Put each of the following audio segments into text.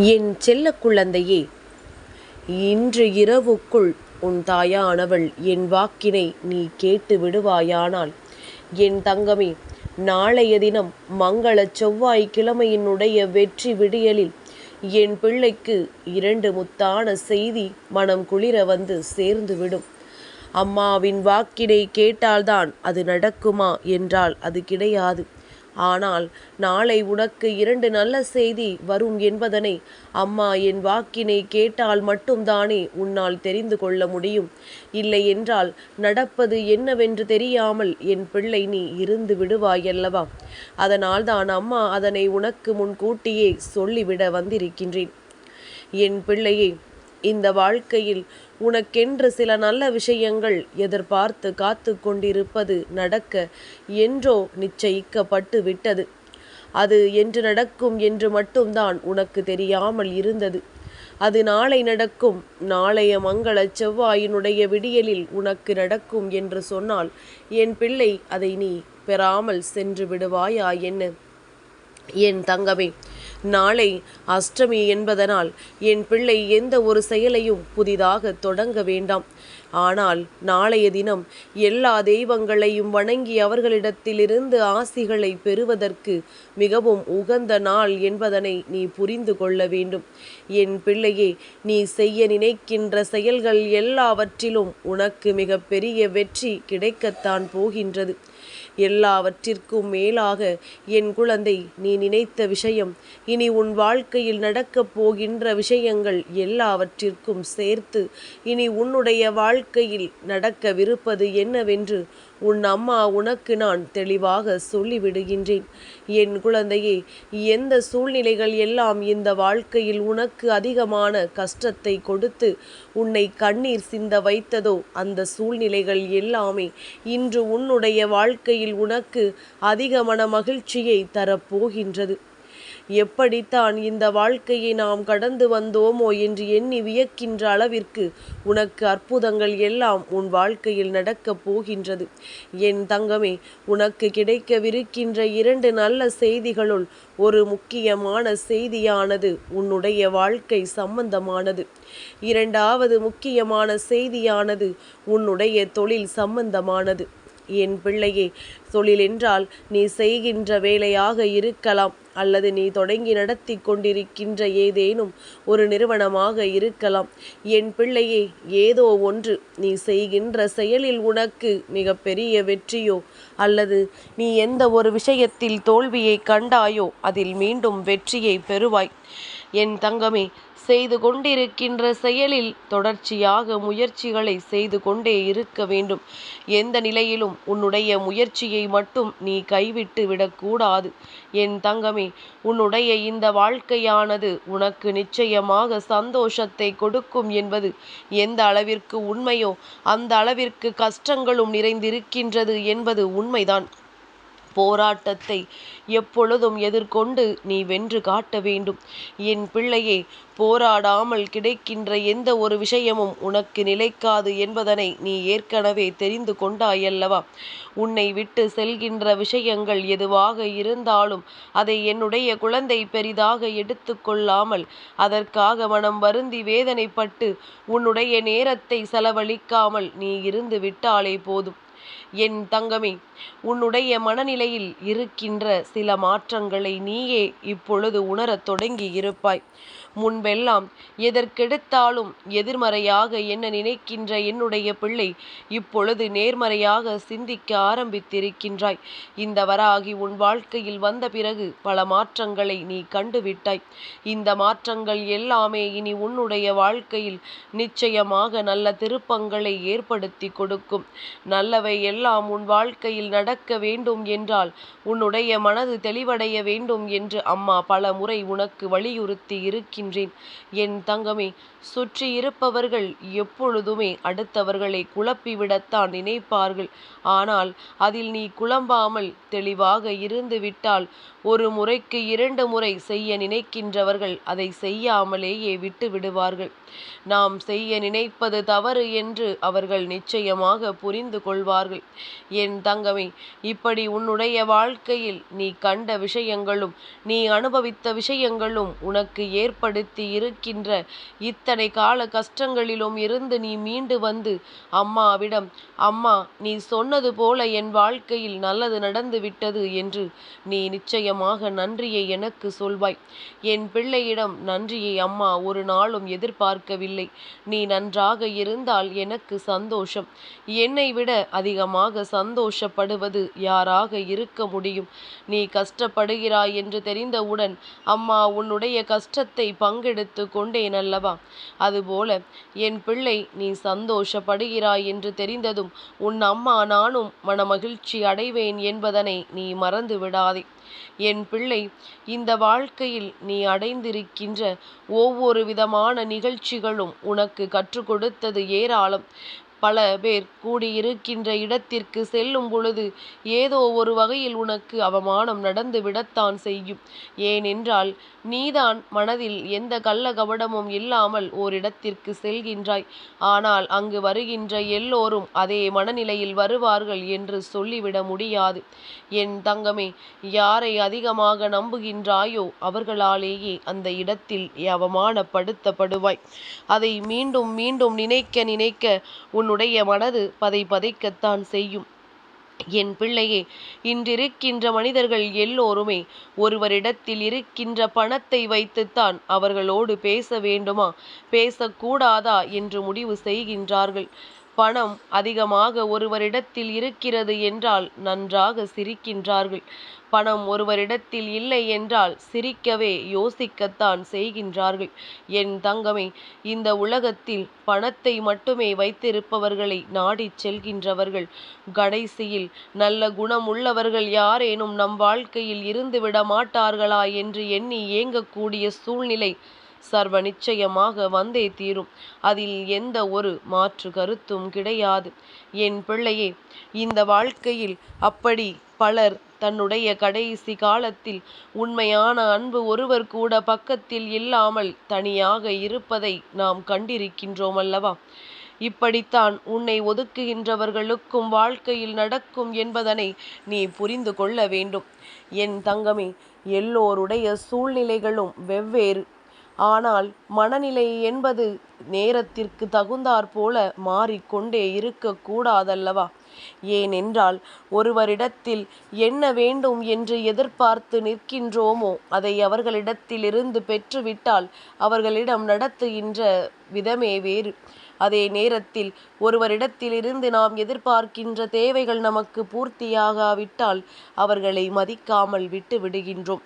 என் செல்ல குழந்தையே இன்று இரவுக்குள் உன் தாயானவள் என் வாக்கினை நீ கேட்டு விடுவாயானால் என் தங்கமே நாளைய தினம் மங்கள செவ்வாய் கிழமையினுடைய வெற்றி விடியலில் என் பிள்ளைக்கு இரண்டு முத்தான செய்தி மனம் குளிர வந்து சேர்ந்துவிடும் அம்மாவின் வாக்கினை கேட்டால்தான் அது நடக்குமா என்றால் அது கிடையாது. ஆனால் நாளை உனக்கு இரண்டு நல்ல செய்தி வரும் என்பதனை அம்மா என் வாக்கினை கேட்டால் மட்டும்தானே உன்னால் தெரிந்து கொள்ள முடியும். இல்லை என்றால் நடப்பது என்னவென்று தெரியாமல் என் பிள்ளை நீ இருந்து விடுவாயல்லவா? அதனால் தான் அம்மா அதனை உனக்கு முன்கூட்டியே சொல்லிவிட வந்திருக்கின்றேன். என் பிள்ளையை இந்த வாழ்க்கையில் உனக்கென்று சில நல்ல விஷயங்கள் எதிர்பார்த்து காத்து கொண்டிருப்பது நடக்க என்றோ நிச்சயிக்கப்பட்டு விட்டது. அது என்று நடக்கும் என்று மட்டும்தான் உனக்கு தெரியாமல் இருந்தது. அது நாளை நடக்கும். நாளைய மங்கள செவ்வாயினுடைய விடியலில் உனக்கு நடக்கும் என்று சொன்னால் என் பிள்ளை அதை நீ பெறாமல் சென்று விடுவாயா என்ன? என் தங்கமே நாளை அஷ்டமி என்பதனால் என் பிள்ளை எந்த ஒரு செயலையும் புதிதாக தொடங்க வேண்டாம். ஆனால் நாளைய தினம் எல்லா தெய்வங்களையும் வணங்கி அவர்களிடத்திலிருந்து ஆசிகளை பெறுவதற்கு மிகவும் உகந்த நாள் என்பதனை நீ புரிந்து கொள்ள வேண்டும். என் பிள்ளையே நீ செய்ய நினைக்கின்ற செயல்கள் எல்லாவற்றிலும் உனக்கு மிகப்பெரிய வெற்றி கிடைக்கத்தான் போகின்றது. எல்லாவற்றிற்கும் மேலாக என் குழந்தை நீ நினைத்த விஷயம் இனி உன் வாழ்க்கையில் நடக்கப் போகின்ற விஷயங்கள் எல்லாவற்றிற்கும் சேர்த்து இனி உன்னுடைய வாழ்க்கையில் நடக்கவிருப்பது என்னவென்று உன் அம்மா உனக்கு நான் தெளிவாக சொல்லிவிடுகின்றேன். என் குழந்தையே எந்த சூழ்நிலைகள் எல்லாம் இந்த வாழ்க்கையில் உனக்கு அதிகமான கஷ்டத்தை கொடுத்து உன்னை கண்ணீர் சிந்த வைத்ததோ அந்த சூழ்நிலைகள் எல்லாமே இன்று உன்னுடைய வாழ்க்கையில் உனக்கு அதிகமான மகிழ்ச்சியை தரப்போகின்றது. எப்படித்தான் இந்த வாழ்க்கையை நாம் கடந்து வந்தோமோ என்று எண்ணி வியக்கின்ற அளவிற்கு உனக்கு அற்புதங்கள் எல்லாம் உன் வாழ்க்கையில் நடக்கப் போகின்றது. என் தங்கமே உனக்கு கிடைக்கவிருக்கின்ற இரண்டு நல்ல செய்திகளுள் ஒரு முக்கியமான செய்தியானது உன்னுடைய வாழ்க்கை சம்பந்தமானது. இரண்டாவது முக்கியமான செய்தியானது உன்னுடைய தொழில் சம்பந்தமானது. என் பிள்ளையே தொழிலென்றால் நீ செய்கின்ற வேலையாக இருக்கலாம் அல்லது நீ தொடங்கி நடத்தி கொண்டிருக்கின்ற ஏதேனும் ஒரு நிறுவனமாக இருக்கலாம். என் பிள்ளையே ஏதோ ஒன்று நீ செய்கின்ற செயலில் உனக்கு மிக பெரிய வெற்றியோ அல்லது நீ எந்த ஒரு விஷயத்தில் தோல்வியை கண்டாயோ அதில் மீண்டும் வெற்றியை பெறுவாய். என் தங்கமே செய்து கொண்டிருக்கின்ற செயலில் தொடர்ச்சியாக முயற்சிகளை செய்து கொண்டே இருக்க வேண்டும். எந்த நிலையிலும் உன்னுடைய முயற்சியை மட்டும் நீ கைவிட்டு விடக்கூடாது. என் தங்கமே உன்னுடைய இந்த வாழ்க்கையானது உனக்கு நிச்சயமாக சந்தோஷத்தை கொடுக்கும் என்பது எந்த அளவிற்கு உண்மையோ அந்த அளவிற்கு கஷ்டங்களும் நிறைந்திருக்கின்றது என்பது உண்மைதான். போராட்டத்தை எப்பொழுதும் எதிர்கொண்டு நீ வென்று காட்ட வேண்டும். என் பிள்ளையே போராடாமல் கிடைக்கின்ற எந்த ஒரு விஷயமும் உனக்கு நிலைக்காது என்பதனை நீ ஏற்கனவே தெரிந்து கொண்டாயல்லவா? உன்னை விட்டு செல்கின்ற விஷயங்கள் எதுவாக இருந்தாலும் அதை என்னுடைய குழந்தை பெரிதாக எடுத்து கொள்ளாமல் அதற்காக மனம் வருந்தி வேதனைப்பட்டு உன்னுடைய நேரத்தை செலவழிக்காமல் நீ இருந்து விட்டாலே போதும். என் தங்கமே உன்னுடைய மனநிலையில் இருக்கின்ற சில மாற்றங்களை நீயே இப்பொழுது உணரத் தொடங்கி இருப்பாய் முன்பெல்லாம் எதற்கெடுத்தாலும் எதிர்மறையாக என்ன நினைக்கின்ற என்னுடைய பிள்ளை இப்பொழுது நேர்மறையாக சிந்திக்க ஆரம்பித்திருக்கின்றாய். இந்த வராகி உன் வாழ்க்கையில் வந்த பிறகு பல மாற்றங்களை நீ கண்டுவிட்டாய். இந்த மாற்றங்கள் எல்லாமே இனி உன்னுடைய வாழ்க்கையில் நிச்சயமாக நல்ல திருப்பங்களை ஏற்படுத்தி கொடுக்கும். நல்லவை எல்லாம் உன் வாழ்க்கையில் நடக்க வேண்டும் என்றால் உன்னுடைய மனது தெளிவடைய வேண்டும் என்று அம்மா பல முறை உனக்கு வலியுறுத்தி இருக்கின்ற இருக்கின்றேன். என் தங்கமே சுற்றி இருப்பவர்கள் எப்பொழுதுமே அடுத்தவர்களை குழப்பிவிடத்தான் நினைப்பார்கள். ஆனால் அதில் நீ குழம்பாமல் தெளிவாக இருந்து விட்டால் ஒரு முறைக்கு இரண்டு முறை செய்ய நினைக்கின்றவர்கள் அதை செய்யாமலேயே விட்டு விடுவார்கள் நாம் செய்ய நினைப்பது தவறு என்று அவர்கள் நிச்சயமாக புரிந்து கொள்வார்கள். என் தங்கமே இப்படி உன்னுடைய வாழ்க்கையில் நீ கண்ட விஷயங்களும் நீ அனுபவித்த விஷயங்களும் உனக்கு ஏற்படுத்தி இருக்கின்ற இத்தனை கால கஷ்டங்களிலும் இருந்து நீ மீண்டு வந்து அம்மாவிடம் அம்மா நீ சொன்னது போல என் வாழ்க்கையில் நல்லது நடந்து விட்டது என்று நீ நிச்சயமாக நன்றியை எனக்கு சொல்வாய். என் பிள்ளையிடம் நன்றியை அம்மா ஒரு நாளும் எதிர்பார்க்கவில்லை. நீ நன்றாக இருந்தால் எனக்கு சந்தோஷம். என்னை விட அதிகமாக சந்தோஷப்படுவது யாராக இருக்க முடியும்? நீ கஷ்டப்படுகிறாய் என்று தெரிந்தவுடன் அம்மா உன்னுடைய கஷ்டத்தை பங்கெடுத்து கொண்டேன் அல்லவா அதுபோல என் பிள்ளை நீ சந்தோஷப்படுகிறாய் என்று தெரிந்ததும் உன் அம்மா நானும் மனமகிழ்ச்சி அடைவேன் என்பதனை நீ மறந்து விடாதே. என் பிள்ளை இந்த வாழ்க்கையில் நீ அடைந்திருக்கின்ற ஒவ்வொரு விதமான நிகழ்ச்சிகளும் உனக்கு கற்றுக் கொடுத்தது ஏராளம். பல பேர் கூடியிருக்கின்ற இடத்திற்கு செல்லும் பொழுது ஏதோ ஒரு வகையில் உனக்கு அவமானம் நடந்து விடத்தான் செய்யும். ஏனென்றால் நீதான் மனதில் எந்த கள்ள கபடமும் இல்லாமல் ஓரிடத்திற்கு செல்கின்றாய். ஆனால் அங்கு வருகின்ற எல்லோரும் அதே மனநிலையில் வருவார்கள் என்று சொல்லிவிட முடியாது. என் தங்கமே யாரை அதிகமாக நம்புகின்றாயோ அவர்களாலேயே அந்த இடத்தில் அவமானப்படுத்தப்படுவாய். அதை மீண்டும் மீண்டும் நினைக்க நினைக்க உன் உன்னுடைய மனது பதை பதைக்கத்தான் செய்யும். என் பிள்ளையே இன்றிருக்கின்ற மனிதர்கள் எல்லோருமே ஒருவரிடத்தில் இருக்கின்ற பணத்தை வைத்துத்தான் அவர்களோடு பேச வேண்டுமா? பேசக்கூடாதா? என்று முடிவு செய்கின்றார்கள். பணம் அதிகமாக ஒருவரிடத்தில் இருக்கிறது என்றால் நன்றாக சிரிக்கின்றார்கள். பணம் ஒருவரிடத்தில் இல்லை என்றால் சிரிக்கவே யோசிக்கத்தான் செய்கின்றார்கள். என் தங்கமே இந்த உலகத்தில் பணத்தை மட்டுமே வைத்திருப்பவர்களை நாடிச் செல்கின்றவர்கள். கடைசியில் நல்ல குணம் உள்ளவர்கள் யாரேனும் நம் வாழ்க்கையில் இருந்துவிட மாட்டார்களா என்று எண்ணி ஏங்கக்கூடிய சூழ்நிலை சர்வ நிச்சயமாக வந்தே தீரும். அதில் எந்த ஒரு மாற்று கருத்தும் கிடையாது. என் பிள்ளையே இந்த வாழ்க்கையில் அப்படி பலர் தன்னுடைய கடைசி காலத்தில் உண்மையான அன்பு ஒருவர் கூட பக்கத்தில் இல்லாமல் தனியாக இருப்பதை நாம் கண்டிருக்கின்றோம் அல்லவா இப்படித்தான் உன்னை ஒதுக்குகின்றவர்களுக்கும் வாழ்க்கையில் நடக்கும் என்பதனை நீ புரிந்து கொள்ள வேண்டும். என் தங்கமே எல்லோருடைய சூழ்நிலைகளும் வெவ்வேறு. ஆனால் மனநிலை என்பது நேரத்திற்கு தகுந்தாற்போல மாறிக்கொண்டே இருக்கக்கூடாதல்லவா ஏனென்றால் ஒருவரிடத்தில் என்ன வேண்டும் என்று எதிர்பார்த்து நிற்கின்றோமோ அதை அவர்களிடத்திலிருந்து பெற்றுவிட்டால் அவர்களிடம் நடத்துகின்ற விதமே வேறு. அதே நேரத்தில் ஒருவரிடத்திலிருந்து நாம் எதிர்பார்க்கின்ற தேவைகள் நமக்கு பூர்த்தியாகாவிட்டால் அவர்களை மதிக்காமல் விட்டு விடுகின்றோம்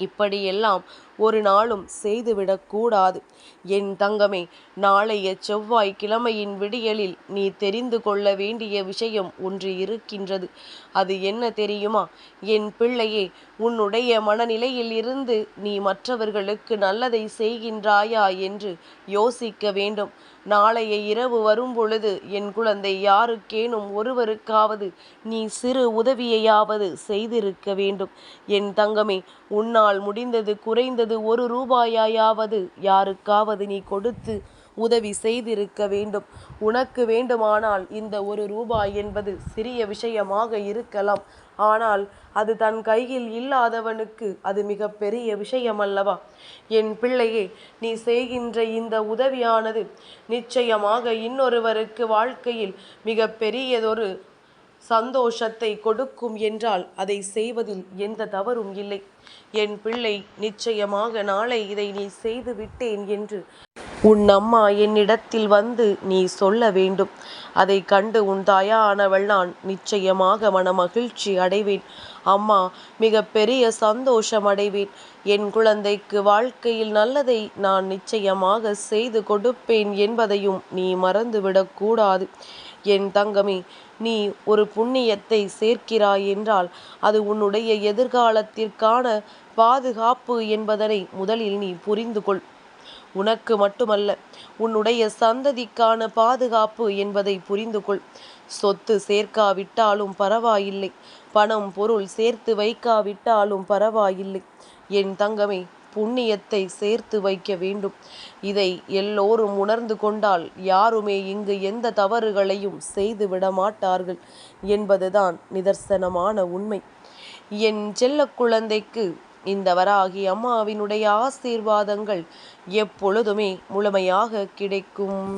இப்படியெல்லாம் ஒரு நாளும் செய்துவிடக்கூடாது என் தங்கமே நாளைய செவ்வாய் கிழமையின் விடியலில் நீ தெரிந்து கொள்ள வேண்டிய விஷயம் ஒன்று இருக்கின்றது. அது என்ன தெரியுமா? என் பிள்ளையே உன்னுடைய மனநிலையில் இருந்து நீ மற்றவர்களுக்கு நல்லதை செய்கின்றாயா என்று யோசிக்க வேண்டும். நாளைய இரவு வரும் பொழுது என் குழந்தை யாருக்கேனும் ஒருவருக்காவது நீ சிறு உதவியையாவது செய்திருக்க வேண்டும். என் தங்கமே உன்னால் முடிந்தது குறைந்தது ஒரு ரூபாயாயாவது யாருக்காவது நீ கொடுத்து உதவி செய்திருக்க வேண்டும். உனக்கு வேண்டுமானால் இந்த ஒரு ரூபாய் என்பது சிறிய விஷயமாக இருக்கலாம். ஆனால் அது தன் கையில் இல்லாதவனுக்கு அது மிக பெரிய விஷயம் அல்லவா என் பிள்ளையே நீ செய்கின்ற இந்த உதவியானது நிச்சயமாக இன்னொருவருக்கு வாழ்க்கையில் மிக பெரியதொரு சந்தோஷத்தை கொடுக்கும் என்றால் அதை செய்வதில் எந்த தவறும் இல்லை. என் பிள்ளை நிச்சயமாக நாளை இதை நீ செய்து விட்டேன் என்று உன் அம்மா என்னிடத்தில் வந்து நீ சொல்ல வேண்டும். அதை கண்டு உன் தாயானவள் நான் நிச்சயமாக மனமகிழ்ச்சி அடைவேன். அம்மா மிக பெரிய சந்தோஷம் அடைவேன். என் குழந்தைக்கு வாழ்க்கையில் நல்லதை நான் நிச்சயமாக செய்து கொடுப்பேன் என்பதையும் நீ மறந்துவிடக்கூடாது என் தங்கமே நீ ஒரு புண்ணியத்தை சேர்க்கிறாய் என்றால் அது உன்னுடைய எதிர்காலத்திற்கான பாதுகாப்பு என்பதனை முதலில் நீ புரிந்து கொள் உனக்கு மட்டுமல்ல உன்னுடைய சந்ததிக்கான பாதுகாப்பு என்பதை புரிந்து கொள் சொத்து சேர்க்காவிட்டாலும் பரவாயில்லை பணம் பொருள் சேர்த்து வைக்காவிட்டாலும் பரவாயில்லை. என் தங்கமே புண்ணியத்தை சேர்த்து வைக்க வேண்டும். இதை எல்லோரும் உணர்ந்து கொண்டால் யாருமே இங்கு எந்த தவறுகளையும் செய்து விடமாட்டார்கள் என்பதுதான் நிதர்சனமான உண்மை. என் செல்ல குழந்தைக்கு இந்த வராகி அம்மாவினுடைய ஆசீர்வாதங்கள் எப்பொழுதுமே முழுமையாக கிடைக்கும்.